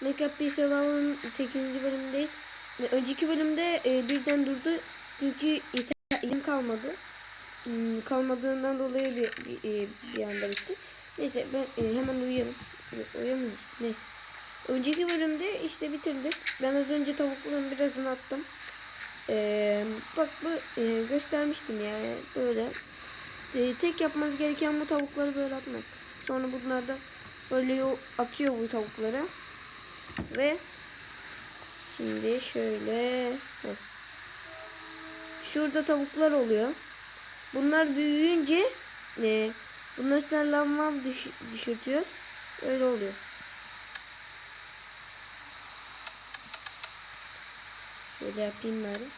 Makeup bir Survival'ın 8. bölümündeyiz. Ve Önceki bölümde e, birden durdu. Çünkü ilim kalmadı. Hmm, kalmadığından dolayı bir, bir, e, bir anda bitti. Neyse ben e, hemen uyuyalım. Yok, Uyuyamıyoruz. Neyse. Önceki bölümde işte bitirdik. Ben az önce tavukların birazını attım. Ee, bak bu e, göstermiştim yani böyle. E, tek yapmanız gereken bu tavukları böyle atmak. Sonra bunlar da böyle yo- atıyor bu tavukları. Ve şimdi şöyle heh. şurada tavuklar oluyor. Bunlar büyüyünce e, bunlar üstüne lava düş, düşürtüyoruz. Öyle oluyor. Şöyle yapayım bari.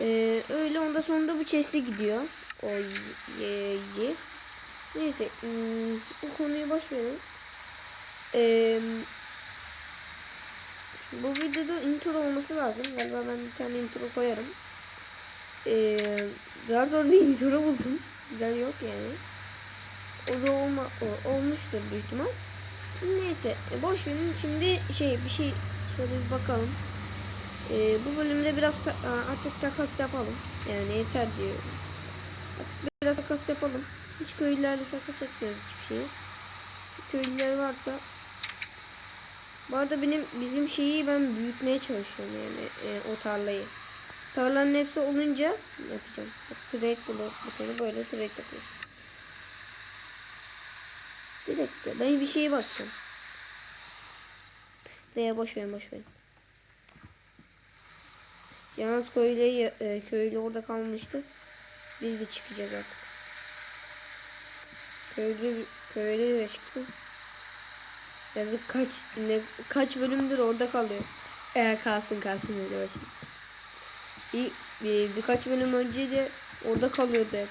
Ee, öyle ondan sonra da bu chest'e gidiyor. O ye, Neyse hmm, bu konuyu boş verin. Ee, bu videoda intro olması lazım. Galiba ben bir tane intro koyarım. Ee, daha zor bir intro buldum. Güzel yok yani. O da olma, o, olmuştur büyük ihtimal. Neyse e, boş verin. Şimdi şey bir şey şöyle bir bakalım. Ee, bu bölümde biraz ta- artık takas yapalım. Yani yeter diyorum. Artık biraz takas yapalım. Hiç köylülerle takas etmiyoruz hiçbir şeyi. Köylüler varsa bu arada benim bizim şeyi ben büyütmeye çalışıyorum yani e, o tarlayı. Tarlanın hepsi olunca yapacağım. Trade blok butonu böyle trade yapıyoruz. Direkt de ben bir şeye bakacağım. Veya boş verin boş verin. Yalnız köylü, e, köylü orada kalmıştı. Biz de çıkacağız artık. Köylü, köylü de çıksın. Yazık kaç ne, kaç bölümdür orada kalıyor. Eğer kalsın kalsın öyle başım. Bir, bir, birkaç bölüm önce de orada kalıyordu hep.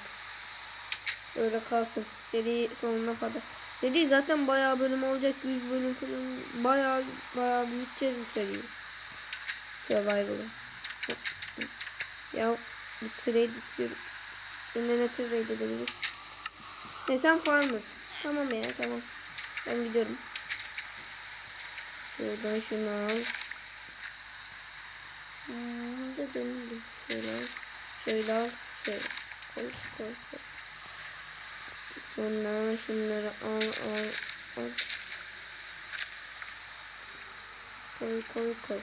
Öyle kalsın. Seri sonuna kadar. Seri zaten bayağı bölüm olacak. 100 bölüm falan. Bayağı bayağı büyüteceğiz bu seriyi. Survival'ı. Ya bir trade istiyorum. Seninle ne trade edebiliriz? Ne sen farmers. Tamam ya tamam. Ben gidiyorum. Şuradan şunu al. Hmm, dedim. Şöyle al. Şöyle al. Şöyle. Koy koy koy. Sonra şunları al al al. Koy koy koy.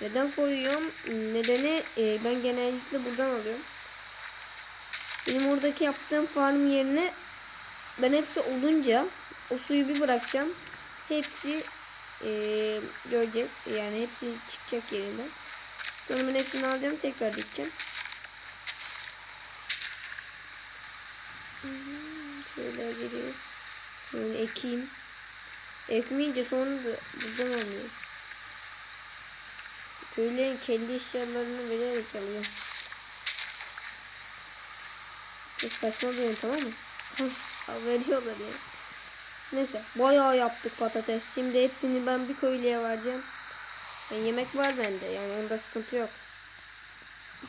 Neden koyuyorum? Nedeni e, ben genellikle buradan alıyorum. Benim oradaki yaptığım farm yerine ben hepsi olunca o suyu bir bırakacağım. Hepsi e, görecek. Yani hepsi çıkacak yerinden. Ben hepsini alacağım tekrar dikeceğim. Şöyle geliyor. Şöyle ekeyim. Ekmeyince sonra da buradan alıyor. Köylülerin kendi eşyalarını vererek alıyor. Çok saçma bir yöntem ama. Hah, Veriyorlar ya. Neyse bayağı yaptık patates. Şimdi hepsini ben bir köylüye vereceğim. Yani yemek var bende yani onda sıkıntı yok.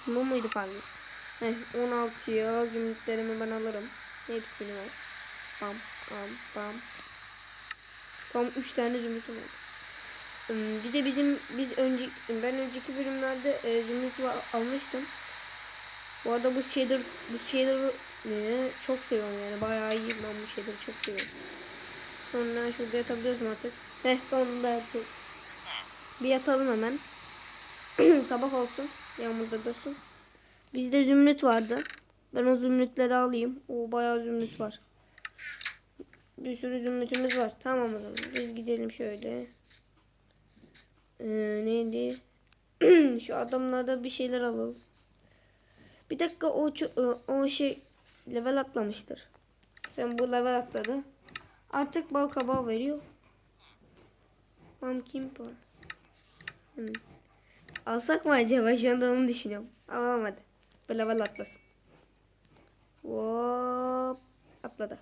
Bu muydu falan? Heh, 16'ya zümrütlerimi ben alırım. Hepsini ver. Bam bam bam. Tam 3 tane zümrütüm oldu. Hmm, Bir de bizim biz önce ben önceki bölümlerde e, zümrüt almıştım. Bu arada bu shader bu shader'ı e, çok seviyorum yani bayağı iyi ben bu shader'ı çok seviyorum. Sonra şurada yatabiliyoruz mu artık? Heh sonunda yapıyoruz. Bir yatalım hemen. Sabah olsun. Yağmurda dursun. Bizde zümrüt vardı. Ben o zümrütleri alayım. O bayağı zümrüt var. Bir sürü zümrütümüz var. Tamam o zaman. Biz gidelim şöyle. Ee, neydi? Şu adamlarda bir şeyler alalım. Bir dakika o ço- o şey level atlamıştır. Sen bu level atladı. Artık bal kabağı veriyor. Pumpkin pie. Hmm. Alsak mı acaba? Şu anda onu düşünüyorum. Alalım hadi. Bu level atlasın. Hop. Atladı.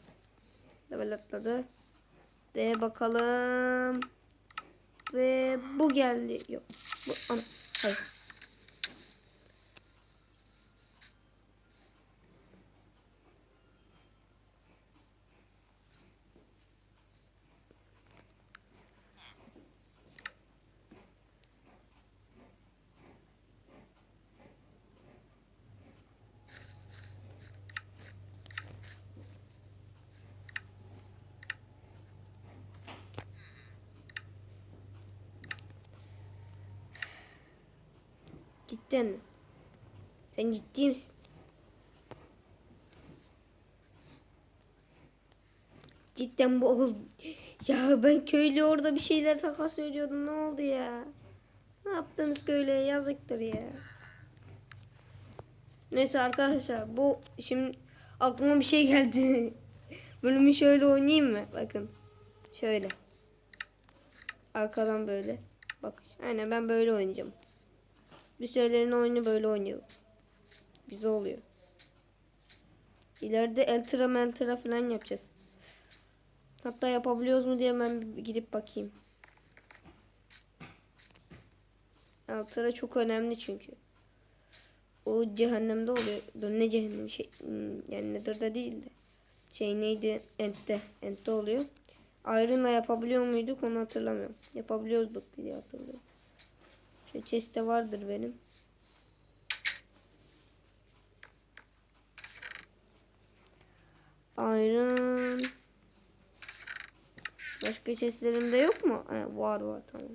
Level atladı. Ve bakalım. Ve bu geldi. Yok. Bu ana. Hayır. Cidden? Sen ciddi misin? Cidden bu oldu. Ya ben köylü orada bir şeyler takas söylüyordum. Ne oldu ya? Ne yaptınız köylüye? Yazıktır ya. Neyse arkadaşlar bu şimdi aklıma bir şey geldi. Bölümü şöyle oynayayım mı? Bakın. Şöyle. Arkadan böyle. Bak. Aynen ben böyle oynayacağım. Bir sürelerin oyunu böyle oynayalım. Güzel oluyor. İleride eltra meltra falan yapacağız. Hatta yapabiliyoruz mu diye ben gidip bakayım. Eltra çok önemli çünkü. O cehennemde oluyor. Ne cehennem şey hmm, yani Nether'da değil de. Şey neydi? Ent'te. Ent'te oluyor. Iron'la yapabiliyor muyduk onu hatırlamıyorum. Yapabiliyorduk diye hatırlıyorum. Şu chest'te vardır benim. Iron. Başka chest'lerimde yok mu? Ha, var var tamam.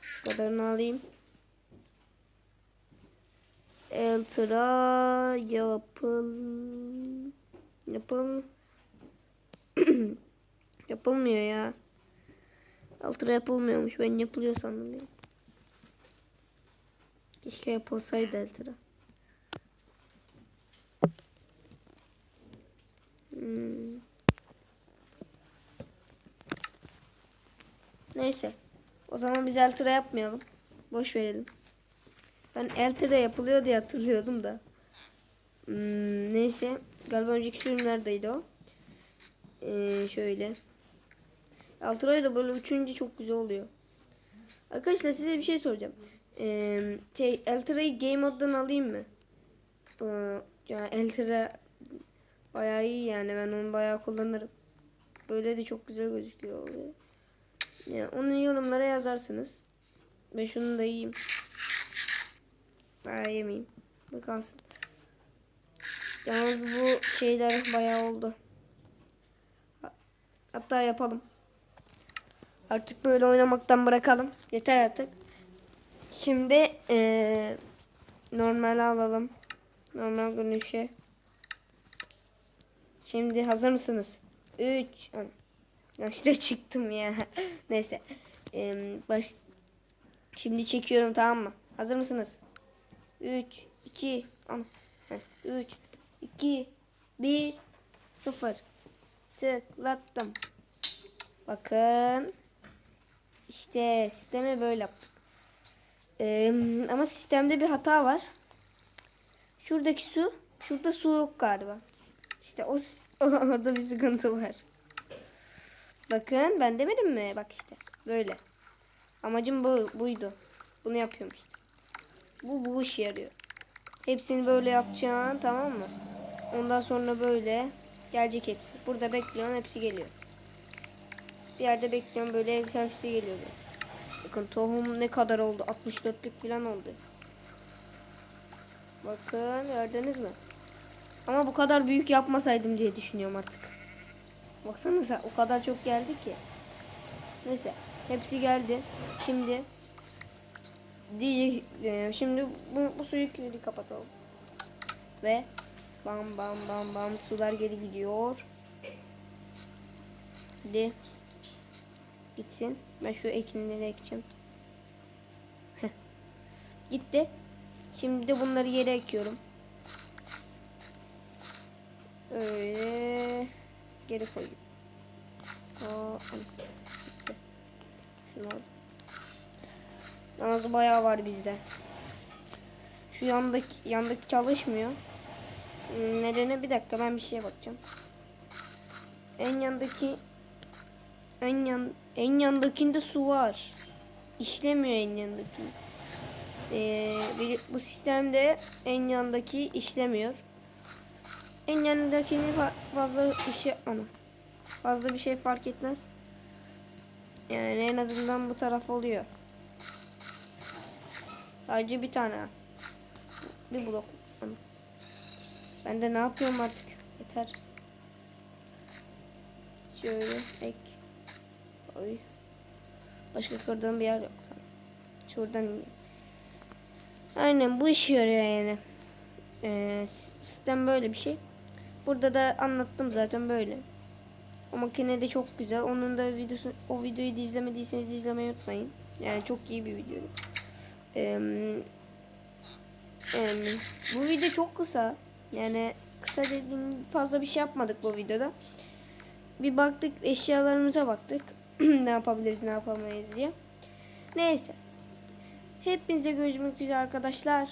Şu kadarını alayım. Eltra yapıl yapıl yapılmıyor ya. Eltra yapılmıyormuş. Ben yapılıyor sandım. Keşke yapılsaydı Eltra. Hmm. Neyse. O zaman biz Eltra yapmayalım. Boş verelim. Ben Eltra yapılıyor diye hatırlıyordum da. Hmm, neyse. Galiba önceki sürümlerdeydi o. Ee, şöyle. Eltra'yı da böyle uçunca çok güzel oluyor. Arkadaşlar size bir şey soracağım. Ee, şey, Eltra'yı game moddan alayım mı? Ee, yani Eltra bayağı iyi yani. Ben onu bayağı kullanırım. Böyle de çok güzel gözüküyor. Yani onu yorumlara yazarsınız. Ben şunu da yiyeyim. Bayağı yemeyeyim. Bu kalsın. Yalnız bu şeyler bayağı oldu. Hatta yapalım. Artık böyle oynamaktan bırakalım. Yeter artık. Şimdi ee, normal alalım. Normal görünüşe. Şimdi hazır mısınız? 3 işte çıktım ya. Neyse. Ee, baş Şimdi çekiyorum tamam mı? Hazır mısınız? 3 2 3 2 1 0 Tıklattım. Bakın. İşte sistemi böyle yaptık. Ee, ama sistemde bir hata var. Şuradaki su, şurada su yok galiba. İşte o orada bir sıkıntı var. Bakın ben demedim mi? Bak işte böyle. Amacım bu buydu. Bunu yapıyorum işte. Bu bu işe yarıyor. Hepsini böyle yapacaksın tamam mı? Ondan sonra böyle gelecek hepsi. Burada bekliyorsun hepsi geliyor. Bir yerde bekliyorum böyle hepsi geliyor. Bakın tohum ne kadar oldu? 64'lük falan oldu. Bakın gördünüz mü? Ama bu kadar büyük yapmasaydım diye düşünüyorum artık. Baksanıza o kadar çok geldi ki. Neyse hepsi geldi. Şimdi diyecek e, şimdi bu, bu suyu kilidi kapatalım. Ve bam bam bam bam sular geri gidiyor. Hadi. Gitsin. Ben şu ekinleri ekeceğim. Gitti. Şimdi de bunları yere ekiyorum. Öyle geri koyayım. Aa, Şunu al. Bayağı var bizde. Şu yandaki yandaki çalışmıyor. Nedeni bir dakika ben bir şeye bakacağım. En yandaki en yan en yandakinde su var. İşlemiyor en yandaki. Ee, bu sistemde en yandaki işlemiyor. En yanındakini fazla işi ana fazla bir şey fark etmez. Yani en azından bu taraf oluyor. Sadece bir tane. Bir blok. Ben de ne yapıyorum artık? Yeter. Şöyle ek. Oy. Başka kırdığım bir yer yok. Tamam. Şuradan ineyim. Aynen bu işe yarıyor yani. Ee, sistem böyle bir şey. Burada da anlattım zaten böyle. O makine de çok güzel. Onun da videosu, o videoyu da izlemediyseniz izlemeyi unutmayın. Yani çok iyi bir video. Ee, em, bu video çok kısa. Yani kısa dediğim fazla bir şey yapmadık bu videoda. Bir baktık eşyalarımıza baktık. ne yapabiliriz ne yapamayız diye. Neyse. Hepinize görüşmek üzere arkadaşlar.